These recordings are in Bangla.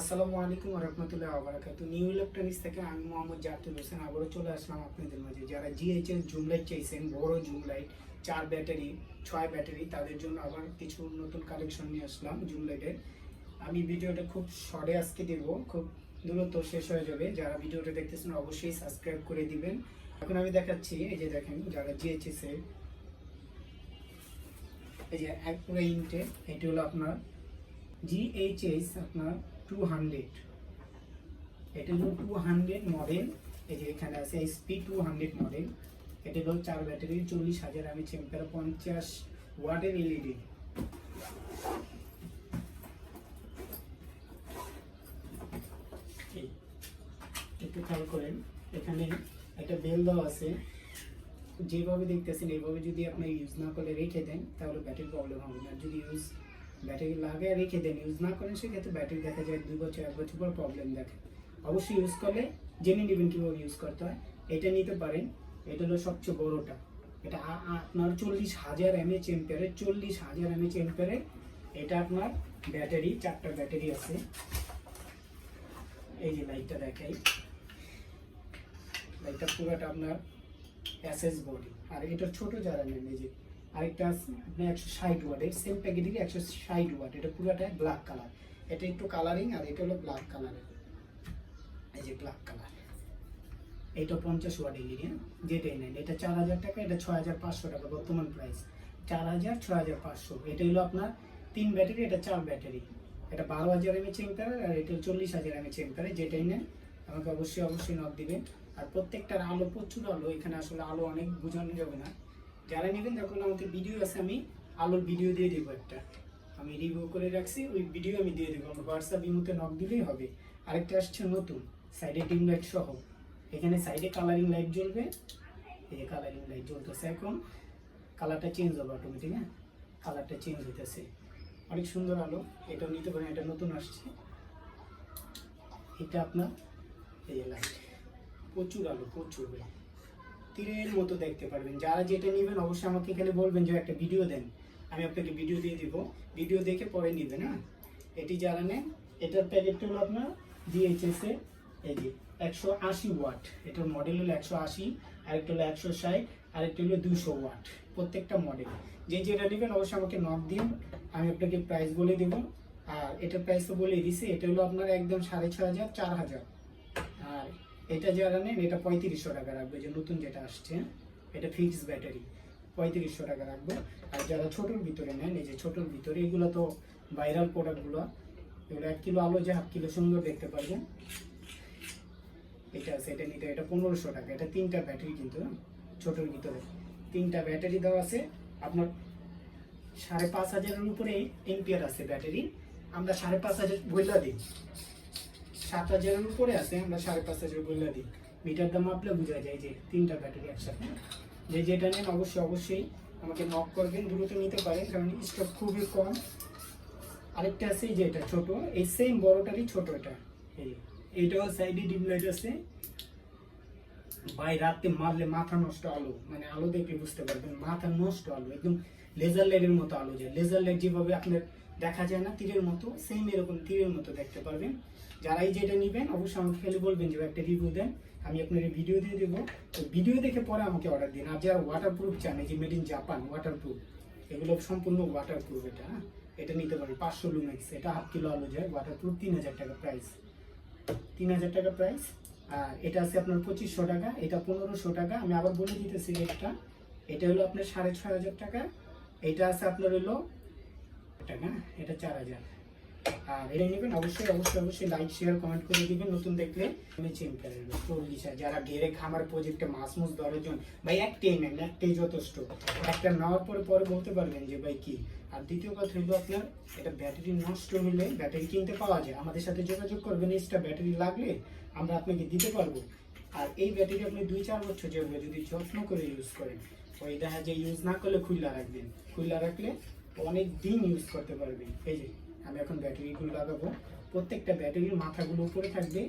আসসালামু আলাইকুম রহমতুল্লাহ আবরাকাত নিউ ইলেকট্রনিক্স থেকে আমি মোহাম্মদ জাতুল হোসেন আবারও চলে আসলাম আপনাদের মাঝে। যারা জিএইচএস জুম লাইট চাইছেন, বড় জুম লাইট চার ব্যাটারি, ছয় ব্যাটারি, তাদের জন্য আবার কিছু নতুন কালেকশন নিয়ে আসলাম জুম লাইটের আমি ভিডিওটা খুব শর্টে আজকে দেবো, খুব দ্রুত শেষ হয়ে যাবে। যারা ভিডিওটা দেখতেছেন, অবশ্যই সাবস্ক্রাইব করে দিবেন। এখন আমি দেখাচ্ছি, এই যে দেখেন, যারা জিএইচএস এর, এই যে এক ইনটে, এটি হলো আপনার জিএইচএস আপনার টু হান্ড্রেড এটা হলো টু হান্ড্রেড মডেল এই যে এখানে আছে এসপি টু হান্ড্রেড মডেল এটা হলো চার ব্যাটারি, চল্লিশ হাজার আমি চেম্পার পঞ্চাশ ওয়াটের এলইডি একটু খেয়াল করেন, এখানে একটা বেল দেওয়া আছে। যেভাবে দেখতেছেন এইভাবে যদি আপনি ইউজ না করে রেখে দেন, তাহলে ব্যাটারি প্রবলেম হবে না। যদি ইউজ ব্যাটারি লাগিয়ে রেখে দেন। ইউজ না করেন, সেক্ষেত্রে ব্যাটারি দেখা যায় দুই বছর, এক বছর পর প্রবলেম দেখে। অবশ্যই ইউজ করলে, জেনে নেবেন কীভাবে ইউজ করতে হয়। এটা নিতে পারেন। এটা হলো সবচেয়ে বড়টা। এটা আপনার চল্লিশ হাজার এমএচ এম্পেয়ারের চল্লিশ হাজার এমএচ এম্পেয়ারের এটা আপনার ব্যাটারি, চারটা ব্যাটারি আছে। এই যে লাইটটা দেখাই। লাইটটা পুরোটা আপনার অ্যাসেস বডি আর এটা ছোট যারা নেন, এই যে আরেকটা আছে, আপনার একশো ষাট ওয়াটের সেম প্যাকেটেরই একশো ষাট ওয়াট এটা পুরোটা ব্ল্যাক কালার এটা একটু কালারিং আর এটা হলো ব্ল্যাক কালারের এই যে ব্ল্যাক কালার এটা পঞ্চাশ ওয়াট এলইডি যেটাই নেন, এটা চার হাজার টাকা, এটা ছয় হাজার পাঁচশো টাকা বর্তমান প্রাইস চার হাজার, ছয় হাজার পাঁচশো। এটা হলো আপনার তিন ব্যাটারি এটা চার ব্যাটারি এটা বারো হাজার এমএচ এম্পায়ার আর এটা চল্লিশ হাজার এমএচ এম্পায়ার যেটাই নেন, আমাকে অবশ্যই অবশ্যই নক দিবেন। আর প্রত্যেকটার আলো, প্রচুর আলো, এখানে আসলে আলো অনেক বোঝানো যাবে না। যারা নেবেন, যখন আমাকে ভিডিও আছে, আমি আলোর ভিডিও দিয়ে দেবো একটা। আমি রিভিউ করে রাখছি, ওই ভিডিও আমি দিয়ে দেবো। আমার হোয়াটসঅ্যাপ ইমুতে নক দিলেই হবে। আরেকটা আসছে নতুন সাইডে ডিম লাইট সহ। এখানে সাইডে কালারিং লাইট জ্বলবে। এই কালারিং লাইট জ্বলতেছে এখন। কালারটা চেঞ্জ হবে অটোমেটিক হ্যাঁ? কালারটা চেঞ্জ হইতেছে। অনেক সুন্দর আলো। এটাও নিতে পারেন, এটা নতুন আসছে। এটা আপনার, এই লাইট প্রচুর আলো, প্রচুর তীরের মতো দেখতে পারবেন। যারা যেটা নেবেন অবশ্যই আমাকে এখানে বলবেন যে একটা ভিডিও দেন। আমি আপনাকে ভিডিও দিয়ে দিব। ভিডিও দেখে পরে নেবেন হ্যাঁ? এটি যারা নেন, এটার প্যাকেটটা হলো আপনার ডিএইচএস এই যে, একশো আশি ওয়াট এটার মডেল হলো একশো আশি, আরেকটা হলো একশো ষাট, আরেকটা হলো দুশো ওয়াট প্রত্যেকটা মডেল যে যেটা নেবেন অবশ্যই আমাকে নক দিন। আমি আপনাকে প্রাইস বলে দেবো। আর এটার প্রাইস তো বলেই দিছি। এটা হলো আপনার একদম সাড়ে ছ হাজার, চার হাজার। এটা যারা নেন এটা পঁয়ত্রিশশো টাকা রাখবে, যে নতুন যেটা আসছে, এটা ফিক্স ব্যাটারি পঁয়ত্রিশশো টাকা রাখব। আর যারা ছোটোর ভিতরে নেন, এই যে ছোটোর ভিতরে, এগুলো তো ভাইরাল প্রোডাক্টগুলো এগুলো এক কিলো আলো যে হাফ কিলো সুন্দর দেখতে পারবেন। এটা আছে, এটা নিতে, এটা পনেরোশো টাকা, এটা তিনটা ব্যাটারি কিন্তু, ছোটোর ভিতরে। তিনটা ব্যাটারি দেওয়া আছে, আপনার সাড়ে পাঁচ হাজারের উপরে এমপিয়ার আছে ব্যাটারি আমরা সাড়ে পাঁচ হাজার বইলা দিই। সাত হাজারের উপরে আছে, আমরা সাড়ে পাঁচ হাজার বইলা দিই মিটার দাম মাপলে বোঝা যায় যে তিনটা ব্যাটারি একসাথে। যে যেটা নেন অবশ্যই অবশ্যই আমাকে নক করবেন, দ্রুত নিতে পারেন, কারণ স্টক খুবই কম। আরেকটা আছে যে এটা ছোট, এই সেম বড়টারই ছোট এটা। এই এইটাও সাইডে আছে। ভাই, রাতে মারলে মাথা নষ্ট আলো মানে আলো দেখলে বুঝতে পারবেন, মাথা নষ্ট আলো, একদম লেজার লাইটের মতো আলো যায়। লেজার লাইট যেভাবে আপনার দেখা যায় না, তীরের মতো সেম এরকম তীরের মতো দেখতে পারবেন। যারাই যেটা নেবেন, অবশ্যই আমাকে খালি বলবেন যে, একটা রিভিউ দেন, আমি আপনার ভিডিও দিয়ে দেবো। তো ভিডিও দেখে পরে আমাকে অর্ডার দিন। আর যারা ওয়াটার প্রুফ চান যে made in Japan waterproof এগুলো সম্পূর্ণ ওয়াটার প্রুফ এটা হ্যাঁ? এটা নিতে পারেন পাঁচশো লুমেক্স এটা হাফ কিলো আলো যায় ওয়াটার প্রুফ তিন হাজার টাকা প্রাইস তিন হাজার টাকা প্রাইস আর এটা আছে আপনার পঁচিশশো টাকা, এটা পনেরোশো টাকা। আমি আবার বলে দিতেছি রেটটা এটা হলো আপনার সাড়ে ছয় হাজার টাকা। এটা আছে আপনার হলো টাকা এটা চার হাজার। আর এটা নেবেন অবশ্যই অবশ্যই অবশ্যই লাইক শেয়ার কমেন্ট করে দিবেন। নতুন দেখলে আমি চেম্পিয়ার চল্লিশ যারা ঘেরে খামার প্রজেক্টে মাছ ধরার জন্য, ভাই একটাই নেন একটাই যথেষ্ট। একটা নেওয়ার পরে পরে বলতে পারবেন যে, ভাই কি? আর দ্বিতীয় কথা হলো আপনার, এটা ব্যাটারি নষ্ট হলে ব্যাটারি কিনতে পাওয়া যায়। আমাদের সাথে যোগাযোগ করবেন এক্সট্রা ব্যাটারি লাগলে আমরা আপনাকে দিতে পারব। আর এই ব্যাটারি আপনি দুই চার বছর চলবে যদি যত্ন করে ইউজ করেন, ওই দেখা যায় ইউজ না করলে খুললা রাখবেন। খুললা রাখলে অনেক দিন ইউজ করতে পারবেন এই যে, আমি এখন ব্যাটারিগুলো লাগাবো। প্রত্যেকটা ব্যাটারির মাথাগুলো উপরে থাকবে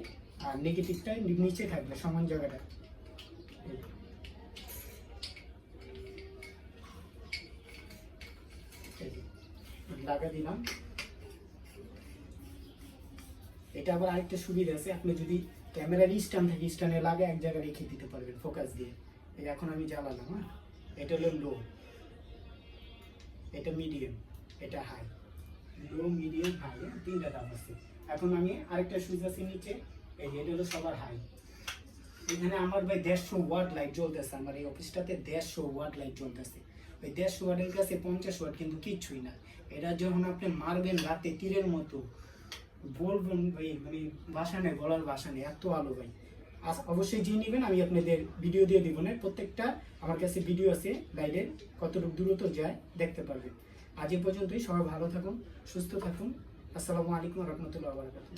আর নেগেটিভটা নিচে থাকবে, সমান জায়গাটা। লাগা দিলাম। এটা আবার আরেকটা সুবিধা আছে, আপনি যদি ক্যামেরার স্ট্যান্ড থাকে স্ট্যান্ডে লাগে এক জায়গায় রেখে দিতে পারবেন ফোকাস দিয়ে। এই এখন আমি জ্বালালাম হ্যাঁ? এটা হলো লো এটা মিডিয়াম এটা হাই লো মিডিয়াম হাই তিনটা দাম আছে। এখন আমি আরেকটা সুইচ আছে নিচে, এই যে এটা হলো সবার হাই এখানে আমার ভাই দেড়শো ওয়াট লাইট জ্বলতেছে, আমার এই অফিসটাতে দেড়শো ওয়াট লাইট জ্বলতেছে। ওই দেড়শো ওয়াটের কাছে পঞ্চাশ ওয়াট কিন্তু কিচ্ছুই না। এটা যখন আপনি মারবেন রাতে তীরের মতো, বলবেন ভাই মানে ভাষা নেই বলার ভাষা নেই, এত আলো ভাই। অবশ্যই জেনে নেবেন, আমি আপনাদের ভিডিও দিয়ে দেবো না। প্রত্যেকটা আমার কাছে ভিডিও আছে গাইডের কতটুকু দূরত্ব যায়, দেখতে পারবেন। আজ এ পর্যন্তই, সবাই ভালো থাকুন, সুস্থ থাকুন। আসসালামু আলাইকুম রহমতুল্লাহ বারকাতুহ।